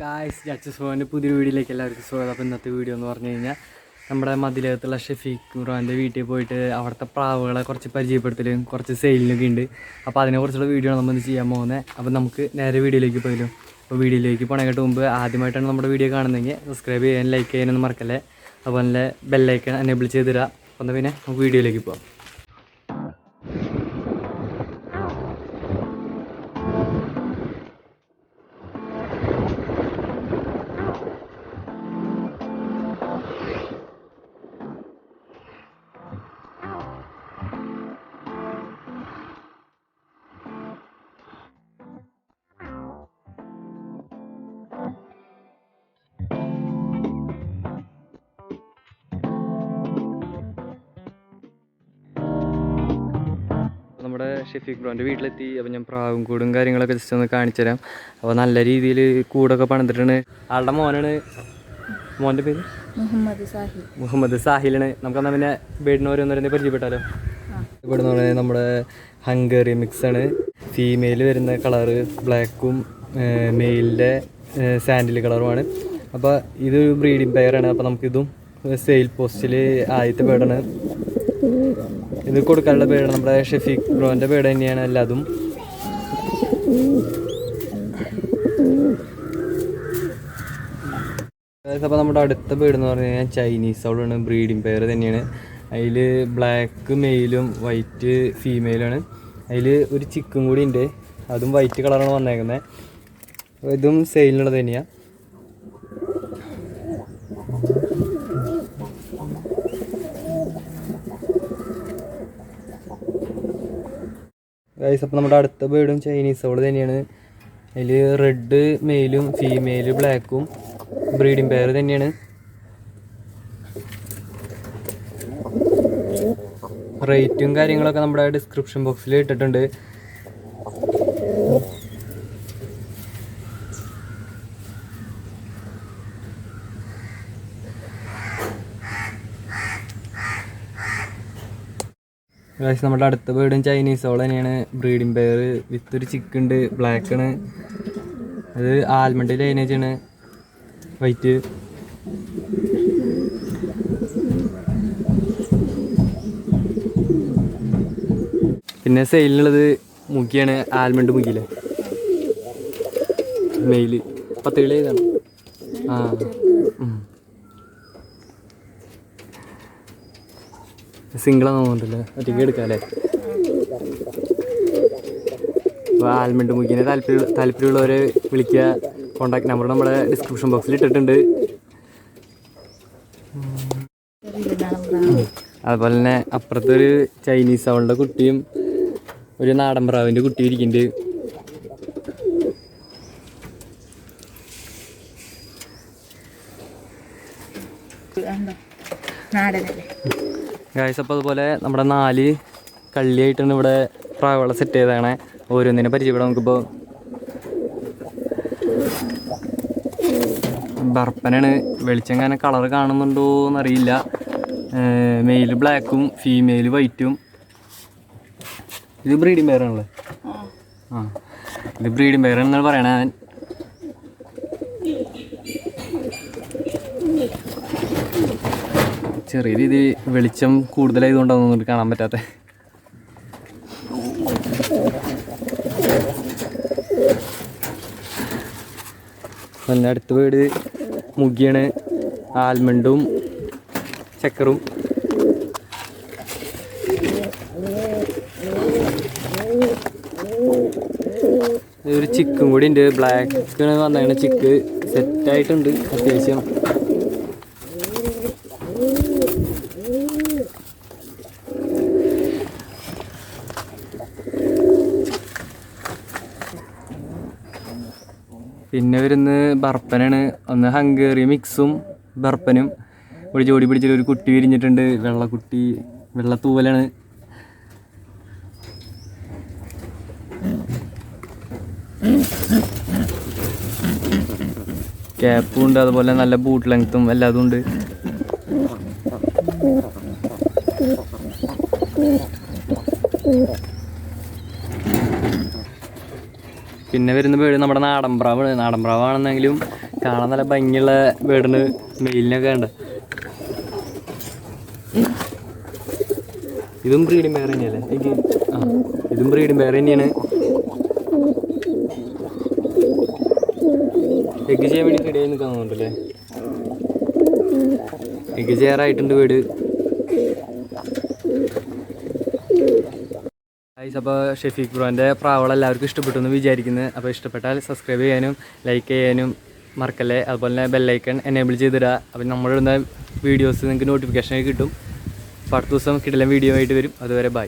Guys judges ഫോന്റെ പുതിയൊരു വീഡിയോയിലേക്ക് എല്ലാവർക്കും സ്വാഗതം. അപ്പോൾ ഇന്നത്തെ വീഡിയോ എന്ന് പറഞ്ഞു കഴിഞ്ഞാൽ നമ്മുടെ മതിലകത്തുള്ള ഷെഫീഖ് ഖുറാന്റെ വീട്ടിൽ പോയിട്ട് അവിടുത്തെ പ്രാവുകളെ കുറച്ച് പരിചയപ്പെടുത്തലും കുറച്ച് സെയിലിനൊക്കെ ഉണ്ട്. അപ്പോൾ അതിനെക്കുറിച്ചുള്ള വീഡിയോ ആണ് നമ്മൾ ചെയ്യാൻ പോകുന്നത് അപ്പോൾ നമുക്ക് നേരെ വീഡിയോയിലേക്ക് പോയാലും? അപ്പോൾ വീഡിയോയിലേക്ക് പോകണേക്കാട്ട് മുമ്പ് ആദ്യമായിട്ടാണ് നമ്മുടെ വീഡിയോ കാണുന്നതെങ്കിൽ സബ്സ്ക്രൈബ് ചെയ്യാൻ ലൈക്ക് ചെയ്യാനൊന്നും മറക്കല്ലേ? അതുപോലെ ബെല്ലൈക്കൺ എനേബിൾ ചെയ്ത് തരാം എന്നാൽ പിന്നെ നമുക്ക് വീഡിയോയിലേക്ക് പോകാം ഷെഫീഖ് ബ്രോന്റെ വീട്ടിലെത്തി. അപ്പോൾ ഞാൻ പ്രാവും കൂടും കാര്യങ്ങളൊക്കെ ജസ്റ്റ് ഒന്ന് കാണിച്ചു തരാം. അപ്പോൾ നല്ല രീതിയിൽ കൂടൊക്കെ പണിതിട്ടാണ്. ആളുടെ മോനാണ്. മോന്റെ പേര്? മുഹമ്മദ് സാഹിബ് മുഹമ്മദ് സാഹിലാണ്. നമുക്കെന്നാൽ പിന്നെ വീടിന് ഓരോന്നോരോന്ന് പരിചയപ്പെട്ടാലോ? ഇവിടെ നിന്ന് പറഞ്ഞാൽ നമ്മുടെ ഹംഗറി മിക്സാണ്. ഫീമെയിൽ വരുന്ന കളറ് ബ്ലാക്കും മെയിലിന്റെ സാൻഡിൽ കളറുമാണ് അപ്പോൾ ഇതൊരു ബ്രീഡിംഗ് പെയറാണ് അപ്പോൾ നമുക്കിതും സെയിൽ പോസ്റ്റിൽ ആദ്യത്തെ ബേഡാണ് ഇത് കൊടുക്കാനുള്ള പേര് നമ്മുടെ ഷെഫീഖ് ബ്രോന്റെ പേര് തന്നെയാണ് എല്ലാതും. അപ്പോൾ നമ്മുടെ അടുത്ത ബേഡ് എന്ന് പറഞ്ഞു കഴിഞ്ഞാൽ ചൈനീസ്. ആണ് ബ്രീഡിംഗ് പെയർ തന്നെയാണ്. അതിൽ ബ്ലാക്ക് മെയിലും വൈറ്റ് ഫീമെയിലാണ് അതിൽ ഒരു ചിക്കും കൂടി ഉണ്ട്. അതും വൈറ്റ് കളറാണ് വന്നേക്കുന്നത് ഇതും സെയിലിനുള്ളത് തന്നെയാണ് ഗൈസ് അപ്പോൾ നമ്മുടെ അടുത്ത ബേർഡും ചൈനീസ് ഔൾ തന്നെയാണ്. അതിൽ റെഡ് മെയിലും ഫീമെയിൽ ബ്ലാക്കും ബ്രീഡിംഗ് പെയർ തന്നെയാണ്. റേറ്റും കാര്യങ്ങളൊക്കെ നമ്മുടെ ഡിസ്ക്രിപ്ഷൻ ബോക്സിൽ ഇട്ടിട്ടുണ്ട്. ഗൈസ് നമ്മുടെ അടുത്ത ബേർഡും ചൈനീസ് ഓൾ തന്നെയാണ്. ബ്രീഡിംഗ് പെയർ വിത്ത് ഒരു ചിക്ക് ഉണ്ട്. ബ്ലാക്ക് ആണ്. അത് ആൽമണ്ട് ലൈനേജ് ആണ്. വൈറ്റ് പിന്നെ സെയിലിനുള്ളത് മുഖിയാണ് ആൽമണ്ട് മുഖിയിലെ. മെയിൽ പത്ത് കിലോ ഏതാണ്? ആ ഉം. സിംഗിളാന്ന് തോന്നുന്നുണ്ടല്ലേ ഒറ്റയ്ക്ക് എടുക്കാല്ലേ? അപ്പോൾ ആൽമണ്ട് മുക്കിനെ താല്പര്യം താല്പര്യമുള്ളവരെ വിളിക്കുക. കോൺടാക്ട് നമ്പർ നമ്മുടെ ഡിസ്ക്രിപ്ഷൻ ബോക്സിൽ ഇട്ടിട്ടുണ്ട്. അതുപോലെ തന്നെ അപ്പുറത്തെ ഒരു ചൈനീസ് അവളുടെ കുട്ടിയും ഒരു നാടൻ പ്രാവിന്റെ കുട്ടിയും ഇരിക്കുന്നുണ്ട്. നാടനല്ലേ? ഗായ്സ് അപ്പോൾ അതുപോലെ നമ്മുടെ നാല് കള്ളിയായിട്ടാണ് ഇവിടെ പ്രാവള സെറ്റ് ചെയ്തതാണ്. ഓരോന്നിനെ പരിചയപ്പെടാം നമുക്കിപ്പോൾ ബർപ്പനാണ്. വെളിച്ചം കാരണം കളർ കാണുന്നുണ്ടോ എന്നറിയില്ല. മെയിൽ ബ്ലാക്കും ഫീമെയിൽ വൈറ്റും ഇത് ബ്രീഡിംഗ് പേരാണല്ലേ ആ ഇത് ബ്രീഡിംഗ് പേരാണെന്നാണ് പറയണേ അവൻ. ചെറിയ രീതി വെളിച്ചം കൂടുതലായതുകൊണ്ടാണ് നമുക്ക് കാണാൻ പറ്റാത്ത. പിന്നെ അടുത്ത വീട് മുഗിയാണ് ആൽമണ്ടും ചക്കറും. ഒരു ചിക്കും കൂടി ഉണ്ട്. ബ്ലാക്ക് വന്നതാണ് ചിക്ക് സെറ്റായിട്ടുണ്ട് അത്യാവശ്യം. പിന്നെ വരുന്ന ബർപ്പനാണ്. ഒന്ന് ഹംഗേറി മിക്സും ബർപ്പനും. ഒരു ജോഡി പിടിച്ചിട്ട് ഒരു കുട്ടി വിരിഞ്ഞിട്ടുണ്ട്. വെള്ളക്കുട്ടി വെള്ളത്തൂവലാണ് ക്യാപ്പും ഉണ്ട്. അതുപോലെ നല്ല ബൂട്ട് ലെങ്ത്തും എല്ലാതും ഉണ്ട്. പിന്നെ വരുന്ന വീട് നമ്മുടെ നാടൻ പ്രാവാണ്. നാടൻ പ്രാവാണെന്നെങ്കിലും കാണാൻ നല്ല ഭംഗിയുള്ള വീടിന് മെയിലിനൊക്കെ ഉണ്ട്. ഇതും ബ്രീഡിംഗ് വേറെ തന്നെയല്ലേ? എനിക്ക് ഇതും ബ്രീഡിംഗ് വേറെ തന്നെയാണ്. എഗ് ചെയ്യാൻ വേണ്ടി റെഡി ആയി നിൽക്കാൻ തോന്നുന്നുണ്ടല്ലേ? എഗ് ചെയ്യാറായിട്ടുണ്ട് വീട്. ഗൈസ് അപ്പോൾ ഷെഫീഖ് ബ്രോന്റെ പ്രാവൾ എല്ലാവർക്കും ഇഷ്ടപ്പെട്ടു എന്ന് വിചാരിക്കുന്നത് അപ്പോൾ ഇഷ്ടപ്പെട്ടാൽ സബ്സ്ക്രൈബ് ചെയ്യാനും ലൈക്ക് ചെയ്യാനും മറക്കല്ലേ? അതുപോലെ തന്നെ ബെല്ലൈക്കൺ എനേബിൾ ചെയ്തിടുക അപ്പോൾ നമ്മളിടുന്ന വീഡിയോസ് നിങ്ങൾക്ക് നോട്ടിഫിക്കേഷൻ കിട്ടും. അപ്പോൾ അടുത്ത ദിവസം കിട്ടില്ല വീഡിയോ ആയിട്ട് വരും. അതുവരെ ബൈ